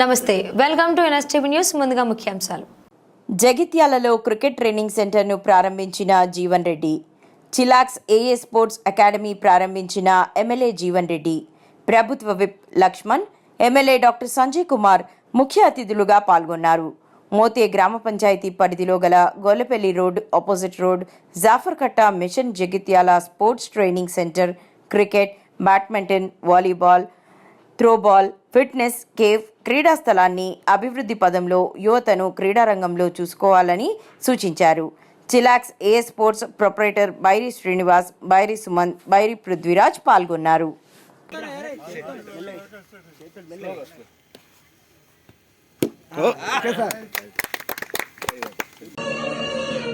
నమస్తే welcome to NSTV news ముందుగా ముఖ్యాంశాలు. జగిత్యాలలో క్రికెట్ ట్రైనింగ్ సెంటర్ను ప్రారంభించిన Jeevan Reddy Chillax AA sports academy ప్రారంభించిన ఎమ్మెల్యే జీవన్ రెడ్డి ప్రభుత్వ whip Laxman MLA doctor Sanjay Kumar ముఖ్య అతిథులుగా పాల్గొన్నారు. మోతే గ్రామ పంచాయతీ పరిధిలో గల Gollapalli road opposite road Jafarkatta mission Jagtial sports training centre cricket badminton volleyball throwball fitness cave క్రీడా స్థలాన్ని అభివృద్ధి పదంలో యువతను క్రీడారంగంలో చూసుకోవాలని సూచించారు. Chillax A sports proprietor Bairi Srinivas Bairi Sumanth Bairi Prithviraj పాల్గొన్నారు. ఈ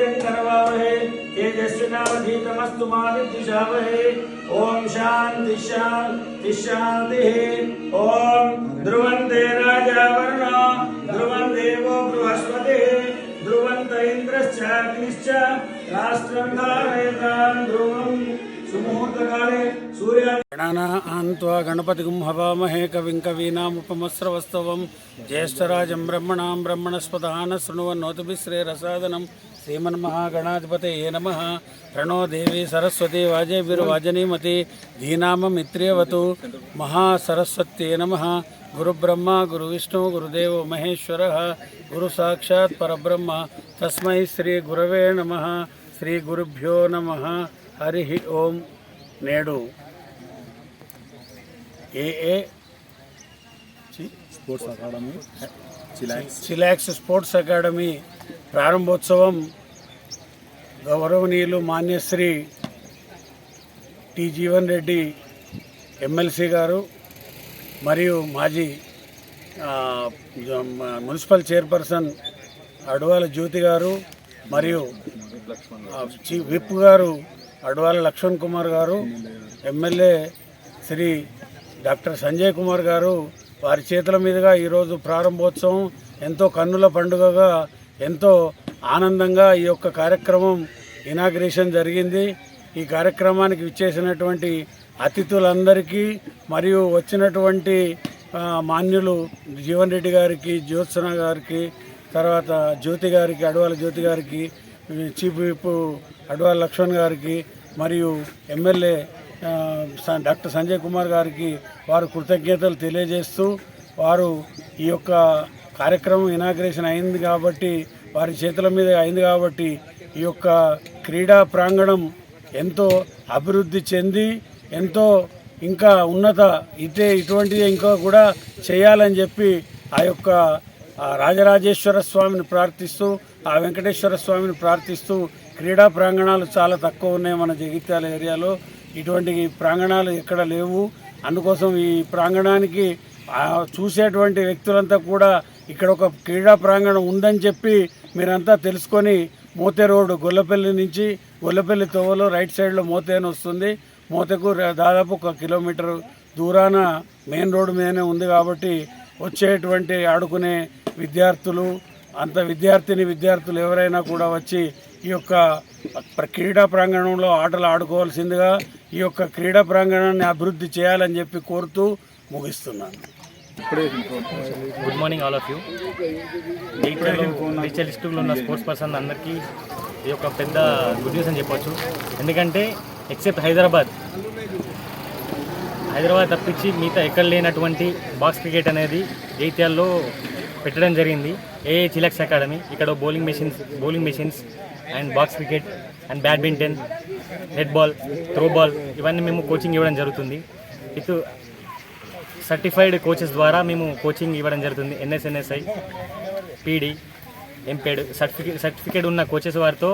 कृष्णावधीतमस्तु माविद्विषावहे ओम शांति शांति शांति ओम ध्रुवन्ते राजा वरुण ध्रुवं देवो बृहस्पतिः, ध्रुवन्त इन्द्रश्च अग्निश्च राष्ट्रं धारयतान् ध्रुवं। सुमुहूर्तकाले सूर्य గణానాన్త్వా గణపతిగుం హవామహే కవిం కవీనాముపమస్రవస్తవం జ్యేష్ఠరాజం బ్రహ్మణాం బ్రహ్మణస్పదాన శృణువన్నోతిభిశ్రేరసాదనం శ్రీమన్మహాగణాధిపతే నమ ప్రణో దేవి సరస్వతి వాజేభిర్వాజనీమతి ధీనామమిత్ర్యవతు మహాసరస్వత్యే నమ గురుబ్రహ్మ గురువిష్ణు గురుదేవ మహేశ్వర గురు సాక్షాత్ పరబ్రహ్మ తస్మై శ్రీ గురవే నమ శ్రీ గురుభ్యో నమ హరి ఓం నేడు AA sports academy. Chillax. Sports academy ప్రారంభోత్సవం గౌరవనీయులు మాన్యశ్రీ టి జీవన్ రెడ్డి ఎమ్మెల్సీ గారు మరియు మాజీ మున్సిపల్ చైర్పర్సన్ అడవాల జ్యోతి గారు మరియు విప్ గారు అడవాల లక్ష్మణ్ కుమార్ గారు ఎమ్మెల్యే శ్రీ డాక్టర్ సంజయ్ కుమార్ గారు వారి చేతుల మీదుగా ఈరోజు ప్రారంభోత్సవం ఎంతో కన్నుల పండుగగా ఎంతో ఆనందంగా ఈ యొక్క కార్యక్రమం ఇనాగ్రేషన్ జరిగింది. ఈ కార్యక్రమానికి విచ్చేసినటువంటి అతిథులందరికీ మరియు వచ్చినటువంటి మాన్యులు జీవన్ రెడ్డి గారికి జ్యోత్సన గారికి తర్వాత జ్యోతి గారికి అడవాల జ్యోతి గారికి చీఫ్ విప్ అడవాల లక్ష్మణ్ గారికి మరియు ఎమ్మెల్యే డాక్టర్ సంజయ్ కుమార్ గారికి వారు కృతజ్ఞతలు తెలియజేస్తూ వారు ఈ యొక్క కార్యక్రమం ఇనాగ్రేషన్ అయింది కాబట్టి వారి చేతుల మీద అయింది కాబట్టి ఈ యొక్క క్రీడా ప్రాంగణం ఎంతో అభివృద్ధి చెంది ఎంతో ఇంకా ఉన్నత ఇదే ఇటువంటిది ఇంకా కూడా చేయాలని చెప్పి ఆ యొక్క రాజరాజేశ్వర స్వామిని ప్రార్థిస్తూ ఆ వెంకటేశ్వర స్వామిని ప్రార్థిస్తూ క్రీడా ప్రాంగణాలు చాలా తక్కువ ఉన్నాయి మన జగిత్యాల ఏరియాలో. ఇటువంటి ప్రాంగణాలు ఎక్కడ లేవు. అందుకోసం ఈ ప్రాంగణానికి చూసేటువంటి వ్యక్తులంతా కూడా ఇక్కడ ఒక క్రీడా ప్రాంగణం ఉందని చెప్పి మీరంతా తెలుసుకొని మోతే రోడ్డు గొల్లపల్లి నుంచి గొల్లపల్లి తోవలో రైట్ సైడ్లో మోతే అని వస్తుంది. మోతకు దాదాపు ఒక కిలోమీటర్ దూరాన మెయిన్ రోడ్డు మీదనే ఉంది కాబట్టి వచ్చేటువంటి ఆడుకునే విద్యార్థులు అంత విద్యార్థిని విద్యార్థులు ఎవరైనా కూడా వచ్చి ఈ యొక్క క్రీడా ప్రాంగణంలో ఆటలు ఆడుకోవాల్సిందిగా ఈ యొక్క క్రీడా ప్రాంగణాన్ని అభివృద్ధి చేయాలని చెప్పి కోరుతూ ముగిస్తున్నాను. Good morning all of you digital డిస్ట్రిక్ట్లో ఉన్న స్పోర్ట్స్ పర్సన్ అందరికీ ఇది ఒక పెద్ద గుడ్ న్యూస్ అని చెప్పొచ్చు. ఎందుకంటే ఎక్సెప్ట్ హైదరాబాద్ హైదరాబాద్ తప్పించి మిగతా ఎక్కడ లేనటువంటి బాక్స్ క్రికెట్ అనేది జైత్యాల్లో పెట్టడం జరిగింది. ఏఏ చిలక్స్ అకాడమీ ఇక్కడ bowling machines bowling machines and box cricket and badminton net ball throw ball ఇవన్నీ మేము కోచింగ్ ఇవ్వడం జరుగుతుంది. విత్ సర్టిఫైడ్ కోచెస్ ద్వారా మేము కోచింగ్ ఇవ్వడం జరుగుతుంది NSNSI PD MPEd certificate certificate ఉన్న కోచెస్ వారితో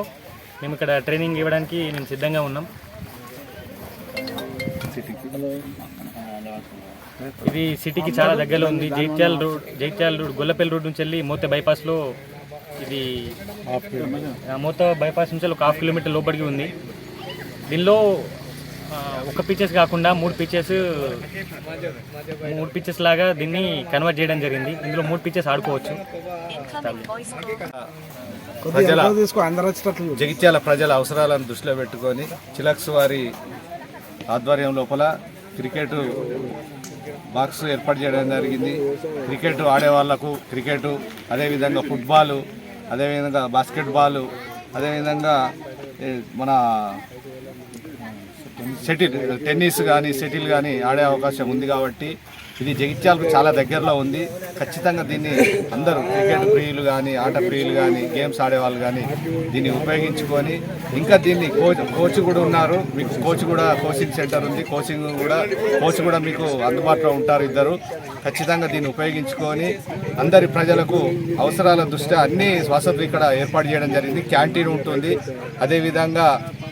మేము ఇక్కడ ట్రైనింగ్ ఇవ్వడానికి మేము సిద్ధంగా ఉన్నాం. ఇది సిటీకి చాలా దగ్గరలో ఉంది. జైత్యాల రోడ్ జైత్యాల రోడ్ గొల్లపల్లి రోడ్ నుంచి వెళ్ళి మోతే బైపాస్లో ఇది ఆ, బైపాస్ నుంచి ఒక హాఫ్ కిలోమీటర్ లోపలికి ఉంది. దీనిలో ఒక పిచెస్ కాకుండా మూడు పిచెస్ మూడు పిచెస్ లాగా దీన్ని కన్వర్ట్ చేయడం జరిగింది. ఇందులో మూడు పిచెస్ ఆడుకోవచ్చు. ప్రజల జగిత్యాల ప్రజల అవసరాలను దృష్టిలో పెట్టుకొని చిలక్స్ వారి ఆధ్వర్యం లోపల క్రికెట్ బాక్స్ ఏర్పాటు చేయడం జరిగింది. క్రికెట్ ఆడే వాళ్ళకు క్రికెట్ అదేవిధంగా ఫుట్బాల్ అదేవిధంగా బాస్కెట్బాల్ అదేవిధంగా మన సెటిల్ టెన్నిస్ కానీ సెటిల్ కానీ ఆడే అవకాశం ఉంది కాబట్టి ఇది జగిత్యాలకు చాలా దగ్గరలో ఉంది. ఖచ్చితంగా దీన్ని అందరూ క్రికెట్ ప్రియులు కానీ ఆట ప్రియులు కానీ గేమ్స్ ఆడేవాళ్ళు కానీ దీన్ని ఉపయోగించుకొని ఇంకా దీన్ని కోచ్ కోచ్ కూడా ఉన్నారు. మీకు కోచ్ కూడా కోచింగ్ సెంటర్ ఉంది. కోచింగ్ కూడా కోచ్ కూడా మీకు అందుబాటులో ఉంటారు ఇద్దరు. ఖచ్చితంగా దీన్ని ఉపయోగించుకొని అందరి ప్రజలకు అవసరాల దృష్ట్యా అన్ని వసతులు ఇక్కడ ఏర్పాటు చేయడం జరిగింది. క్యాంటీన్ ఉంటుంది. అదేవిధంగా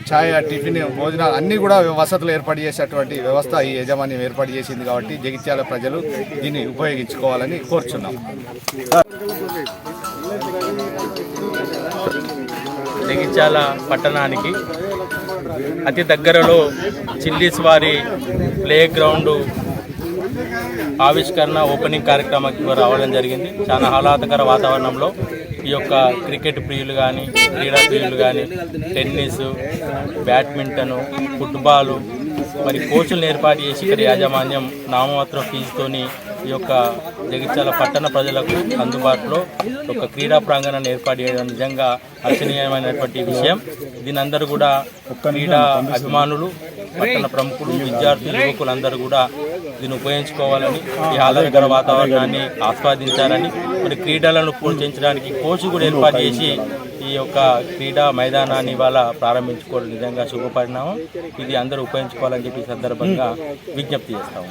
ఛాయ్ టిఫిన్ భోజనాలు అన్నీ కూడా వసతులు ఏర్పాటు చేసేటువంటి వ్యవస్థ ఈ యజమాన్యం ఏర్పాటు చేసింది కాబట్టి జగిత్యాల ప్రజలు దీన్ని ఉపయోగించుకోవాలని కోరుచున్నాం. జగిత్యాల పట్టణానికి అతి దగ్గరలో చిల్లీస్ వారి ప్లే గ్రౌండ్ ఆవిష్కరణ ఓపెనింగ్ కార్యక్రమానికి రావడం జరిగింది. చాలా ఆహ్లాదకర వాతావరణంలో ఈ యొక్క క్రికెట్ ప్రియులు కానీ క్రీడా ప్రియులు కానీ టెన్నిస్ బ్యాడ్మింటను ఫుట్బాలు మరి కోచ్లను ఏర్పాటు చేసి ఇక్కడ యాజమాన్యం నామమాత్రం ఫీజుతోని ఈ యొక్క జగిత్యాల పట్టణ ప్రజలకు అందుబాటులో ఒక క్రీడా ప్రాంగణాన్ని ఏర్పాటు చేయడం నిజంగా అర్చనీయమైనటువంటి విషయం. దీని అందరూ కూడా క్రీడా అభిమానులు పట్టణ ప్రముఖులు విద్యార్థులు యువకులు అందరూ కూడా దీన్ని ఉపయోగించుకోవాలని ఈ ఆహ్లాదకర వాతావరణాన్ని ఆస్వాదించాలని మరి క్రీడలను ప్రోత్సహించడానికి కోచ్ కూడా ఏర్పాటు చేసి ఈ యొక్క క్రీడా మైదానాన్ని ఇవాళ ప్రారంభించుకోవడం నిజంగా శుభపరిణామం. ఇది అందరూ ఉపయోగించుకోవాలని చెప్పి సందర్భంగా విజ్ఞప్తి చేస్తాము.